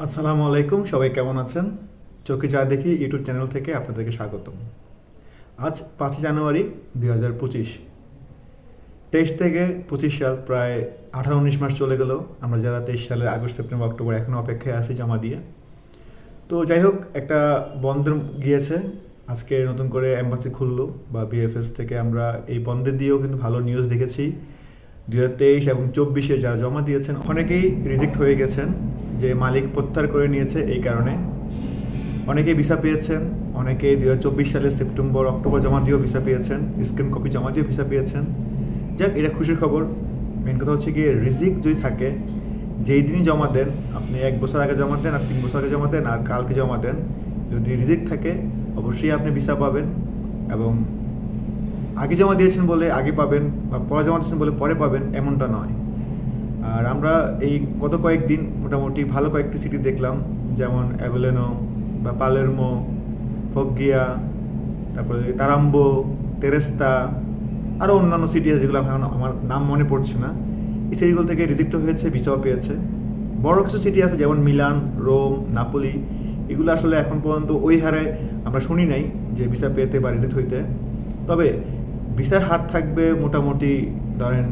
আসসালামু আলাইকুম, সবাই কেমন আছেন? চোখে যা দেখি ইউটিউব চ্যানেল থেকে আপনাদেরকে স্বাগতম। আজ পাঁচই জানুয়ারি দুই হাজার পঁচিশ। তেইশ থেকে পঁচিশ সাল প্রায় আঠারো উনিশ মাস চলে গেল। আমরা যারা তেইশ সালের আগস্ট, সেপ্টেম্বর, অক্টোবর এখনও অপেক্ষায় আছি জমা দিয়ে। তো যাই হোক, একটা বন্ধের গিয়েছে। আজকে নতুন করে এম্বাসি খুললো বা বিএফএস থেকে আমরা এই বন্ধের দিয়েও কিন্তু ভালো নিউজ দেখেছি। দু হাজার তেইশ এবং চব্বিশে যারা জমা দিয়েছেন, অনেকেই রিজেক্ট হয়ে গেছেন। যে মালিক প্রত্যাহার করে নিয়েছে এই কারণে। অনেকেই ভিসা পেয়েছেন, অনেকেই দু হাজার চব্বিশ সালের সেপ্টেম্বর, অক্টোবর জমা দিয়েও ভিসা পেয়েছেন স্ক্রিন কপি জমা দিয়েও ভিসা পেয়েছেন। যাক, এটা খুশির খবর। মেন কথা হচ্ছে গিয়ে রিজিক যদি থাকে, যেই দিনই জমা দেন, আপনি এক বছর আগে জমা দেন, আর তিন বছর আগে জমা দেন, আর কালকে জমা দেন, যদি রিজিক থাকে, অবশ্যই আপনি ভিসা পাবেন এবং আগে জমা দিয়েছেন বলে আগে পাবেন বা পরে জমা দিয়েছেন বলে পরে পাবেন, এমনটা নয়। আর আমরা এই গত কয়েকদিন মোটামুটি ভালো কয়েকটি সিটি দেখলাম, যেমন অ্যাভেলেনো বা পালেরমো ফগিয়া তারপরে তারাম্বো তেরেস্তা আরও অন্যান্য সিটি আছে যেগুলো এখন আমার নাম মনে পড়ছে না। এই সিটিগুলো থেকে রিজেক্ট হয়েছে ভিসাও পেয়েছে। বড় কিছু সিটি আছে, যেমন মিলান রোম নাপোলি এগুলো আসলে এখন পর্যন্ত ওই হারে আমরা শুনি নাই যে ভিসা পেতে বা রিজেক্ট হইতে। তবে ভিসার হাত থাকবে মোটামুটি ধরেন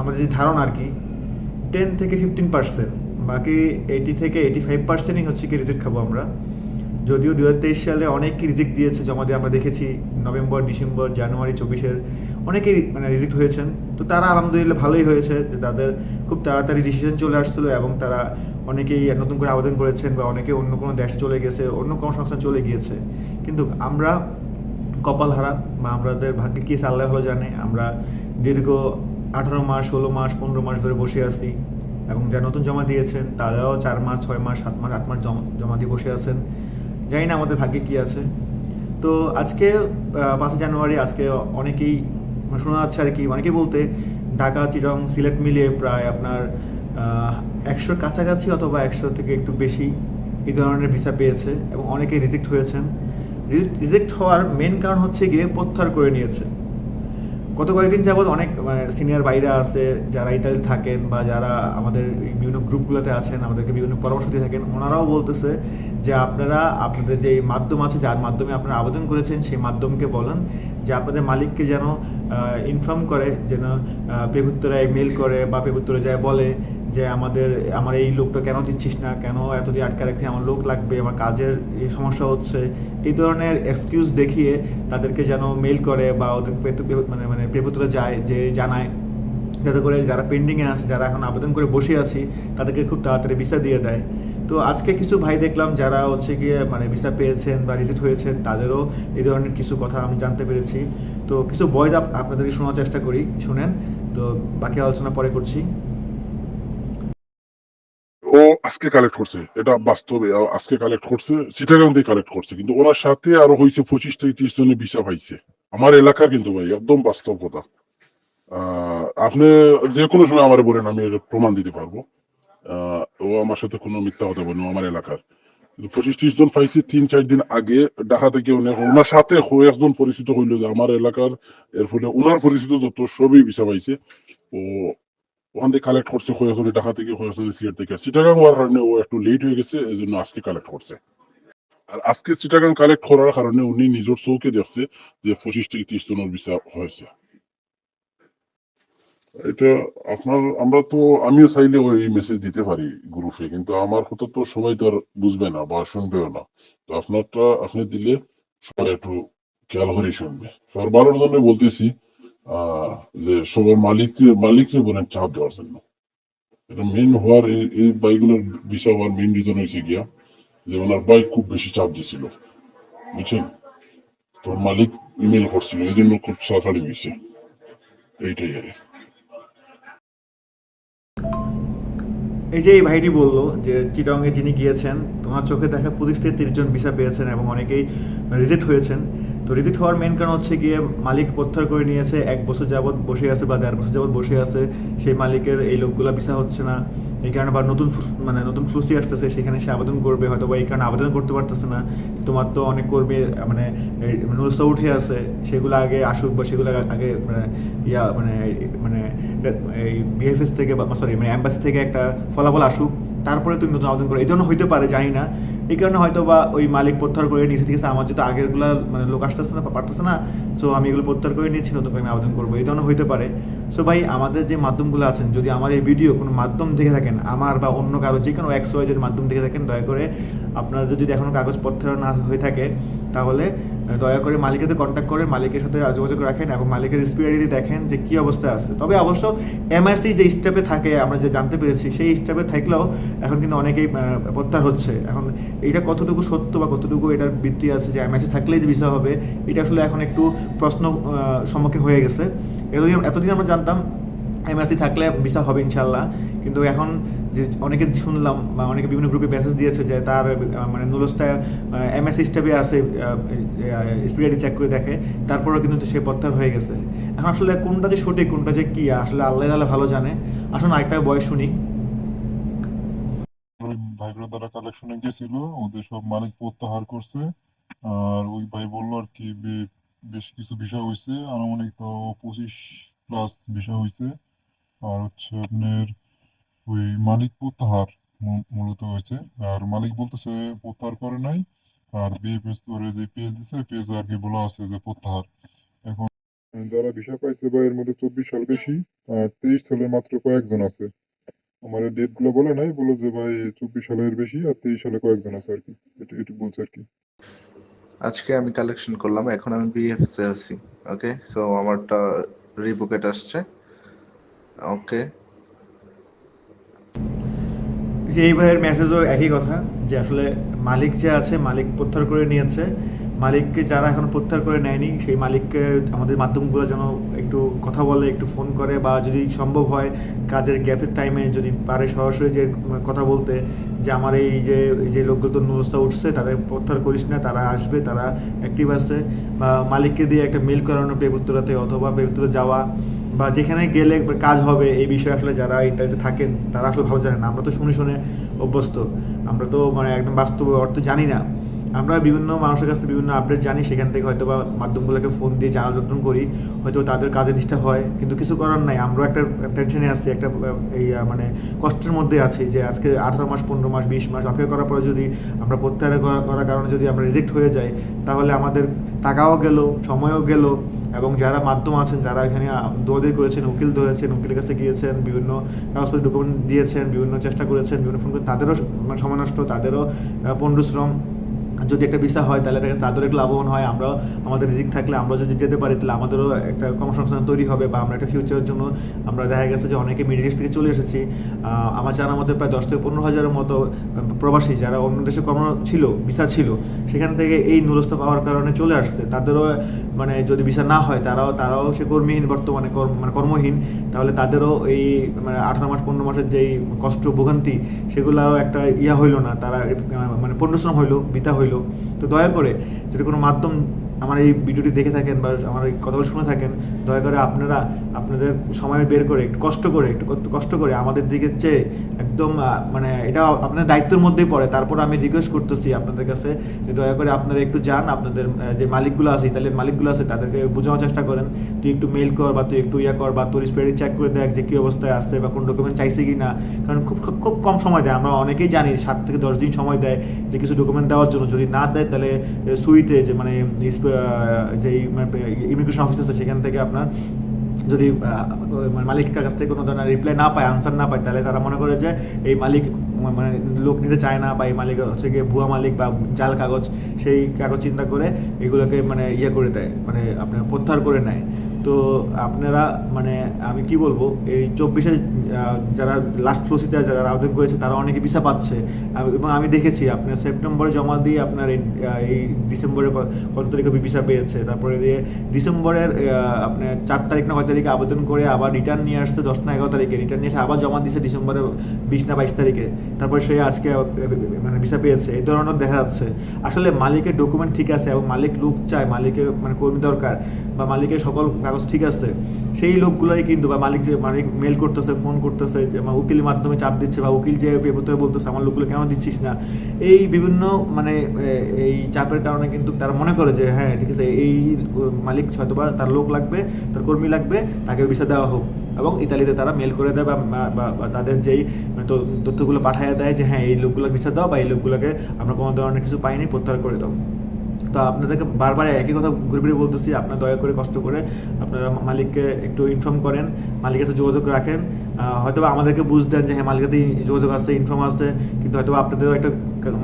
আমাদের যে ধারণা আর কি টেন থেকে ফিফটিন পার্সেন্ট বাকি এইটি থেকে এইটি ফাইভ পার্সেন্টই হচ্ছে কি রিজেক্ট খাব আমরা। যদিও দু হাজার তেইশ সালে অনেকই রিজেক্ট দিয়েছে জমা দিয়ে আমরা দেখেছি নভেম্বর, ডিসেম্বর, জানুয়ারি, চব্বিশের অনেকেই মানে রিজেক্ট হয়েছেন। তো তারা আলহামদুলিল্লাহ ভালোই হয়েছে যে তাদের খুব তাড়াতাড়ি ডিসিশন চলে আসছিল এবং তারা অনেকেই নতুন করে আবেদন করেছেন বা অনেকে অন্য কোনো দেশ চলে গেছে, অন্য কোনো সংস্থান চলে গিয়েছে। কিন্তু আমরা কপাল হারা বা আমাদের ভাগ্যে কী আছে আল্লাহ ভালো জানে? আমরা দীর্ঘ আঠারো মাস, ষোলো মাস, পনেরো মাস ধরে বসে আছি এবং যারা নতুন জমা দিয়েছেন, তারাও চার মাস, ছয় মাস, সাত মাস, আট মাস জমা জমা দিয়ে বসে আছেন। জানি না আমাদের ভাগ্যে কী আছে। তো আজকে পাঁচই জানুয়ারি, আজকে অনেকেই শোনা যাচ্ছে আর কি, অনেকেই বলতে ঢাকা চিরং সিলেট মিলিয়ে প্রায় আপনার একশোর কাছাকাছি অথবা একশো থেকে একটু বেশি এই ধরনের ভিসা পেয়েছে এবং অনেকেই রিজেক্ট হয়েছেন। রিজেক্ট হওয়ার মেন কারণ হচ্ছে গিয়ে প্রত্যাহার করে নিয়েছে। গত কয়েকদিন যাবৎ অনেক সিনিয়র বাইরা আছে, যারা ইতালি থাকেন বা যারা আমাদের বিভিন্ন গ্রুপগুলোতে আছেন, আমাদেরকে বিভিন্ন পরামর্শ দিয়ে থাকেন, ওনারাও বলতেছে যে আপনারা, আপনাদের যে মাধ্যম আছে, যার মাধ্যমে আপনারা আবেদন করেছেন, সেই মাধ্যমকে বলেন যে আপনাদের মালিককে যেন ইনফর্ম করে, যেন পেপুত্তরায় মেল করে বা পেপুত্তরে যায় বলে যে আমাদের, আমার এই লোকটা কেন দিচ্ছিস না? কেন এতদিন আটকে রাখছি আমার লোক লাগবে, আমার কাজের সমস্যা হচ্ছে। এই ধরনের এক্সকিউজ দেখিয়ে তাদেরকে যেন মেল করে বা ওদের মানে মানে পেপুত্তরে যায় যে জানায়। যাতে করে যারা পেন্ডিংয়ে আছে, যারা এখন আবেদন করে বসে আছি, তাদেরকে খুব তাড়াতাড়ি ভিসা দিয়ে দেয়। তো আজকে কিছু ভাই দেখলাম যারা হচ্ছে গিয়ে মানে ভিসা পেয়েছেন বা রিজিট হয়েছেন, তাদেরও এই ধরনের কিছু কথা আমি জানতে পেরেছি। তো কিছু বয়স আপনাদেরকে শোনার চেষ্টা করি, শুনেন। তো বাকি আলোচনা পরে করছি। ও আজকে কালেক্ট করছে। এটা বাস্তবে আজকে কালেক্ট করছে চিটাগাং দিয়ে কালেক্ট করছে। কিন্তু ওনার সাথে আরও হয়েছে পঁচিশ থেকে ত্রিশ জনের ভিসা পাইছে। আমার এলাকার কিন্তু ভাই, একদম বাস্তব কথা আপনি যে কোনো সময় আমার বলেন, আমি প্রমাণ দিতে পারব। ও আমার সাথে কোনো মিথ্যা হতে পারে আমার এলাকার। পঁচিশ ত্রিশ জন পাইছে তিন, চার দিন আগে, ঢাকা থেকে উনি ওনার সাথে একজন পরিচিত হইল যে আমার এলাকার, এর ফলে ওনার পরিচিত যত সবই ভিসা পাইছে। ও ওখান কালেক্ট করছে ঢাকা থেকে সিলেট থেকে। সিটাগাং হওয়ার কারণে ও একটু লেট হয়ে গেছে এই জন্য আজকে কালেক্ট করছে। আর আজকে সিটাগাং কালেক্ট করার কারণে উনি নিজের চৌকে দেখছে যে পঁচিশ থেকে ত্রিশ জনের ভিসা হয়েছে। এটা আপনার, আমরা তো, আমিও চাইলে ওই মেসেজ দিতে পারি গ্রুপে কিন্তু আমার কথা তো সবাই তো আর বুঝবে না বা শুনবেও না। তো আপনারটা, আপনি দিলে সবাই একটু খেয়াল করে শুনবে। সবার ভালোর জন্য বলতেছি যে সবার মালিক মালিককে বলেন চাপ দেওয়ার জন্য। এটা মেন হওয়ার এই- বাইকগুলোর বিষয় হওয়ার মেন রিজন হয়েছে গিয়া যে ওনার বাইক খুব বেশি চাপ দিছিল। বুঝছেন? তো মালিক ইমেল করছিল, এই জন্য খুব তাড়াতাড়ি হয়েছে। এইটাই আর এই যে এই ভাইটি বলল যে চিটংয়ে যিনি গিয়েছেন, তোমার চোখে দেখা পঁচিশ থেকে তিরিশ জন ভিসা পেয়েছেন এবং অনেকেই রিজেক্ট হয়েছেন। তো রিজেক্ট হওয়ার মেন কারণ হচ্ছে গিয়ে মালিক প্রত্যাহার করে নিয়েছে, এক বছর যাবৎ বসে আছে বা দেড় বছর যাবৎ বসে আছে, সেই মালিকের এই লোকগুলো ভিসা হচ্ছে না। এই কারণে বা নতুন মানে নতুন ফ্লুসি আসতেছে, সেখানে সে আবেদন করবে হয়তো বা এই কারণে আবেদন করতে পারতেছে না। তোমার তো অনেক কর্মী মানে নুরস্ত উঠে আছে, সেগুলো আগে আসুক বা সেগুলো আগে মানে ইয়া মানে মানে এই বিএফএস থেকে বা সরি মানে অ্যাম্বাসি থেকে একটা ফলাফল আসুক তারপরে তুমি নতুন আবেদন করো। এই জন্য হইতে পারে, জানি না। এই কারণে হয়তো বা ওই মালিক প্রত্যাহার করে নিয়েছে। ঠিক আছে, আমার যেহেতু আগেরগুলো মানে লোক আসতেছে না, পারতেছে না সো আমি এগুলো প্রত্যাহার করে নিয়েছি, নতুন করে আমি আবেদন করব। এই ধরনের হইতে পারে। সো ভাই, আমাদের যে মাধ্যমগুলো আছেন, যদি আমার এই ভিডিও কোনো মাধ্যম দেখে থাকেন, আমার বা অন্য কারও যে কোনো এক্স ওয়াইজের মাধ্যম দেখে থাকেন, দয়া করে আপনারা যদি এখনও কাগজপত্র না হয়ে থাকে, তাহলে দয়া করে মালিকের সাথে কন্ট্যাক্ট করে মালিকের সাথে যোগাযোগ রাখেন এবং মালিকের স্পিরিটি দেখেন যে কী অবস্থায় আছে। তবে অবশ্য এমআইসি যে স্টেপে থাকে, আমরা যে জানতে পেরেছি, সেই স্টেপে থাকলেও এখন কিন্তু অনেকেই প্রত্যাহার হচ্ছে। এখন এটা কতটুকু সত্য বা কতটুকু এটার ভিত্তি আছে যে এমআইসি থাকলেই যে ভিসা হবে, এটা আসলে এখন একটু প্রশ্ন সম্মুখীন হয়ে গেছে। এতদিন এতদিন আমরা জানতাম এমএসসি থাকলে ভিসা হবে ইনশাল্লাহ কিন্তু এখন যে অনেকে শুনলাম বা অনেকে বিভিন্ন গ্রুপে মেসেজ দিয়েছে যে তার মানে নুলসটা এমএসসি স্টেপে আছে স্পিরিটি চেক করে দেখে, তারপরেও কিন্তু সে প্রত্যাহার হয়ে গেছে। এখন আসলে কোনটা যে সঠিক, কোনটা যে কি, আসলে আল্লাহ আল্লাহ ভালো জানে। আসলে আরেকটা বয়স শুনি। ভাইগুলো দ্বারা কালেকশনে গেছিল, ওদের সব মালিক প্রত্যাহার করছে। আর ওই ভাই বলল আর কি বেশ কিছু বিষয় হয়েছে আনুমানিক তো পঁচিশ প্লাস বিষয় হয়েছে আর হচ্ছে আপনার ওই মালিক প্রত্যাহার মূলত হয়েছে। আর মালিক বলতেছে প্রত্যাহার করে নাই। আর বিএফএস ওরে যে পেজ দিছে পেজ আর কি বলা আছে যে প্রত্যাহার। এখন যারা বিষয় পাইছে বা এর মধ্যে চব্বিশ সাল বেশি, আর তেইশ সালের মাত্র কয়েকজন আছে। আমার ডেটগুলো বলে নাই, বলো যে ভাই চব্বিশ সালের বেশি আর তেইশ সালে কয়েকজন আছে আর কি। এটু বলছে আর কি। আজকে আমি কালেকশন করলাম, এখন আমি বিএফএস এ আছি ওকে সো আমারটা রিবুকেট আসছে ওকে যে এই ভাইয়ের মেসেজও একই কথা, যে আসলে মালিক যে আছে, মালিক প্রত্যাহার করে নিয়েছে। মালিককে যারা এখন প্রত্যাহার করে নেয়নি, সেই মালিককে আমাদের মাধ্যমগুলো যেন একটু কথা বলে, একটু ফোন করে, বা যদি সম্ভব হয় কাজের গ্যাপের টাইমে যদি পারে সরাসরি যে কথা বলতে, যে আমার এই যে এই যে লোকগুলো তো উঠছে, তাদের প্রত্যাহার করিস না, তারা আসবে, তারা অ্যাক্টিভ আছে, বা মালিককে দিয়ে একটা মেল করানো পেপুত্তরাতে অথবা পেপুত্তরা যাওয়া বা যেখানে গেলে কাজ হবে এই বিষয়ে আসলে যারা ইন্টারনেটে থাকেন, তারা আসলে ভালো জানেন আমরা তো শুনে শুনে অভ্যস্ত। আমরা তো মানে একদম বাস্তব অর্থ জানি না। আমরা বিভিন্ন মানুষের কাছ থেকে বিভিন্ন আপডেট জানি, সেখান থেকে হয়তো বা মাধ্যমগুলোকে ফোন দিয়ে জানার যত্ন করি, হয়তো তাদের কাজে ডিস্টার্ব হয়, কিন্তু কিছু করার নাই। আমরাও একটা টেনশনে আছি, একটা এই মানে কষ্টের মধ্যে আছি যে আজকে আঠারো মাস, পনেরো মাস, বিশ মাস অপেক্ষা করার পরে যদি আমরা প্রত্যাহার করা- করার কারণে যদি আমরা রিজেক্ট হয়ে যাই, তাহলে আমাদের টাকাও গেল, সময়ও গেল, এবং যারা মাধ্যম আছেন, যারা এখানে দৌড়ি করেছেন, উকিল ধরেছেন, উকিলের কাছে গিয়েছেন, বিভিন্ন কাগজপত্র ডকুমেন্ট দিয়েছেন, বিভিন্ন চেষ্টা করেছেন, বিভিন্ন ফোন তাদেরও মানে সময় নষ্ট, তাদেরও পণ্ডশ্রম যদি একটা ভিসা হয়, তাহলে দেখা তাদেরও একটু লাভবান হয়। আমরাও, আমাদের রিজিক থাকলে আমরা যদি যেতে পারি, তাহলে আমাদেরও একটা কর্মসংস্থান তৈরি হবে বা আমরা একটা ফিউচারের জন্য আমরা দেখা গেছে যে অনেকে মিডিল থেকে চলে এসেছি। আমার জানার মধ্যে প্রায় দশ থেকে পনেরো হাজারের মতো প্রবাসী যারা অন্য দেশে কর্ম ছিল ভিসা ছিল, সেখান থেকে এই নুরস্থ পাওয়ার কারণে চলে আসছে। তাদেরও মানে যদি ভিসা না হয়, তারাও তারাও সে কর্মীহীন বর্তমানে মানে কর্মহীন, তাহলে তাদেরও এই মানে আঠারো মাস, পনেরো মাসের যেই কষ্ট, ভোগান্তি সেগুলোও একটা ইয়া হইল না। তারা মানে পণ্যশ্রম হইল বিতা হইল। তো দয়া করে যদি কোনো মাধ্যম আমার এই ভিডিওটি দেখে থাকেন বা আমার এই কথাগুলো শুনে থাকেন, দয়া করে আপনারা আপনাদের সময় বের করে, একটু কষ্ট করে, একটু কষ্ট করে আমাদের দিকে চেয়ে একদম মানে এটা আপনাদের দায়িত্বের মধ্যেই পড়ে। তারপর আমি রিকোয়েস্ট করতেছি আপনাদের কাছে যে দয়া করে আপনারা একটু যান, আপনাদের যে মালিকগুলো আছে, ইতালির মালিকগুলো আছে, তাদেরকে বোঝানোর চেষ্টা করেন। তুই একটু মেল কর বা তুই একটু ইয়া কর বা তোর স্পেডি চেক করে দেখ যে কী অবস্থায় আসছে বা কোন ডকুমেন্ট চাইছে কি না কারণ খুব- খুব কম সময় দেয়। আমরা অনেকেই জানি, সাত থেকে দশ দিন সময় দেয় যে কিছু ডকুমেন্ট দেওয়ার জন্য। যদি না দেয়, তাহলে সুইতে যে মানে যেই ইমিগ্রেশন অফিস আছে, সেখান থেকে আপনার যদি মানে মালিকের কাছ থেকে কোনো ধরনের রিপ্লাই না পায় আনসার না পায়, তাহলে তারা মনে করে যে, এই মালিক মানে লোক নিতে চায় না বা এই মালিক হচ্ছে গিয়ে ভুয়া মালিক বা জাল কাগজ, সেই কাগজ চিন্তা করে এগুলোকে মানে ইয়ে করে দেয় মানে আপনার প্রত্যাহার করে নেয়। তো আপনারা মানে আমি কি বলব, এই চব্বিশে যারা লাস্ট ফ্লোসিতে যারা আবেদন করেছে, তারা অনেকে ভিসা পাচ্ছে। এবং আমি দেখেছি, আপনার সেপ্টেম্বরে জমা দিয়ে আপনার এই ডিসেম্বরে কত তারিখে ভিসা পেয়েছে? তারপরে দিয়ে ডিসেম্বরের আপনার চার তারিখ না কয় তারিখে আবেদন করে আবার রিটার্ন নিয়ে আসছে, দশ না এগারো তারিখে। রিটার্ন নিয়ে এসে আবার জমা দিয়েছে ডিসেম্বরের বিশ না বাইশ তারিখে। তারপরে সে আজকে মানে ভিসা পেয়েছে। এই ধরনের দেখা যাচ্ছে। আসলে মালিকের ডকুমেন্ট ঠিক আছে এবং মালিক লোক চায়, মালিকের মানে কর্মী দরকার বা মালিকের সকল কাগজ কাগজ ঠিক আছে। সেই লোকগুলোই কিন্তু বা মালিক যে মালিক মেল করতেছে ফোন করতেছে, যে বা উকিলের মাধ্যমে চাপ দিচ্ছে বা উকিল যে পেপরে বলতেছে, আমার লোকগুলো কেন দিচ্ছিস না? এই বিভিন্ন মানে এই চাপের কারণে কিন্তু তারা মনে করে যে হ্যাঁ ঠিক আছে, এই মালিক হয়তো বা তার লোক লাগবে, তার কর্মী লাগবে, তাকে ভিসা দেওয়া হোক। এবং ইতালিতে তারা মেল করে দেয় বা তাদের যেই তথ্যগুলো পাঠিয়ে দেয় যে হ্যাঁ এই লোকগুলো ভিসা দাও বা এই লোকগুলোকে আমরা কোনো ধরনের কিছু পাইনি, প্রত্যাহার করে দাও। তো আপনাদেরকে বারবার একই কথা ঘুরে ফিরে বলতেছি, আপনারা দয়া করে কষ্ট করে আপনারা মালিককে একটু ইনফর্ম করেন, মালিকের সাথে যোগাযোগ রাখেন। হয়তো আমাদেরকে বুঝ দেন যে হ্যাঁ মালিকের যোগাযোগ আছে ইনফর্ম আছে, কিন্তু হয়তো আপনাদেরও একটা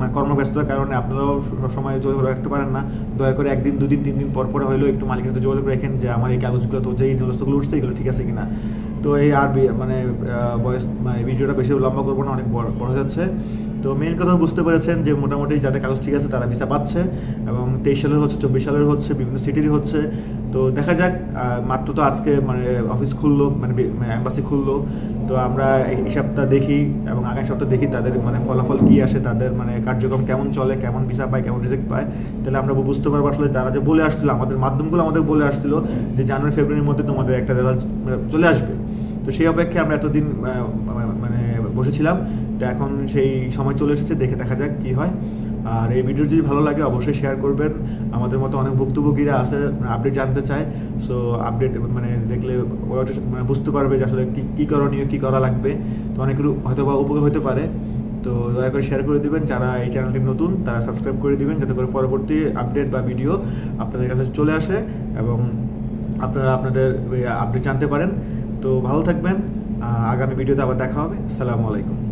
মানে কর্মব্যস্ততার কারণে আপনারাও সবসময় যোগাযোগ রাখতে পারেন না। দয়া করে একদিন, দুদিন, তিন দিন পর পরে হলেও একটু মালিকের সাথে যোগাযোগ রাখেন যে, আমার এই কাগজগুলো তো যেই নিরস্তগুলো উঠছে, এগুলো ঠিক আছে কিনা। তো এই আর মানে বয়স মানে ভিডিওটা বেশি লম্বা করব না, অনেক বড় বড় যাচ্ছে। তো মেন কথা বুঝতে পেরেছেন যে মোটামুটি যাদের কাগজ ঠিক আছে তারা ভিসা পাচ্ছে এবং তেইশ সালের হচ্ছে, চব্বিশ সালের হচ্ছে, বিভিন্ন সিটিরই হচ্ছে। তো দেখা যাক মাত্র তো আজকে মানে অফিস খুললো মানে অ্যাম্বাসি খুললো। তো আমরা এই সপ্তাহ দেখি এবং আগামী সপ্তাহ দেখি তাদের মানে ফলাফল কী আসে, তাদের মানে কার্যক্রম কেমন চলে, কেমন ভিসা পায়, কেমন রিজেক্ট পায়। তাহলে আমরা বুঝতে পারব আসলে তারা যে বলে আসছিল, আমাদের মাধ্যমগুলো আমাদের বলে আসছিল যে জানুয়ারি, ফেব্রুয়ারির মধ্যে তোমাদের একটা রেজাল্ট চলে আসবে। তো সেই অপেক্ষায় আমরা এতদিন মানে বসেছিলাম। তো এখন সেই সময় চলে এসেছে, দেখে দেখা যাক কী হয়। আর এই ভিডিও যদি ভালো লাগে, অবশ্যই শেয়ার করবেন। আমাদের মতো অনেক ভুক্তভোগীরা আছে আপডেট জানতে চায়। সো আপডেট মানে দেখলে ওরা মানে বুঝতে পারবে যে আসলে কী কী করণীয়, কী করা লাগবে। তো অনেকের হয়তো বা উপকার হতে পারে। তো দয়া করে শেয়ার করে দিবেন। যারা এই চ্যানেলটি নতুন, তারা সাবস্ক্রাইব করে দিবেন, যাতে করে পরবর্তী আপডেট বা ভিডিও আপনাদের কাছে চলে আসে এবং আপনারা আপনাদের আপডেট জানতে পারেন। তো ভালো থাকবেন। আগামী ভিডিওতে আবার দেখা হবে। আসসালামু আলাইকুম।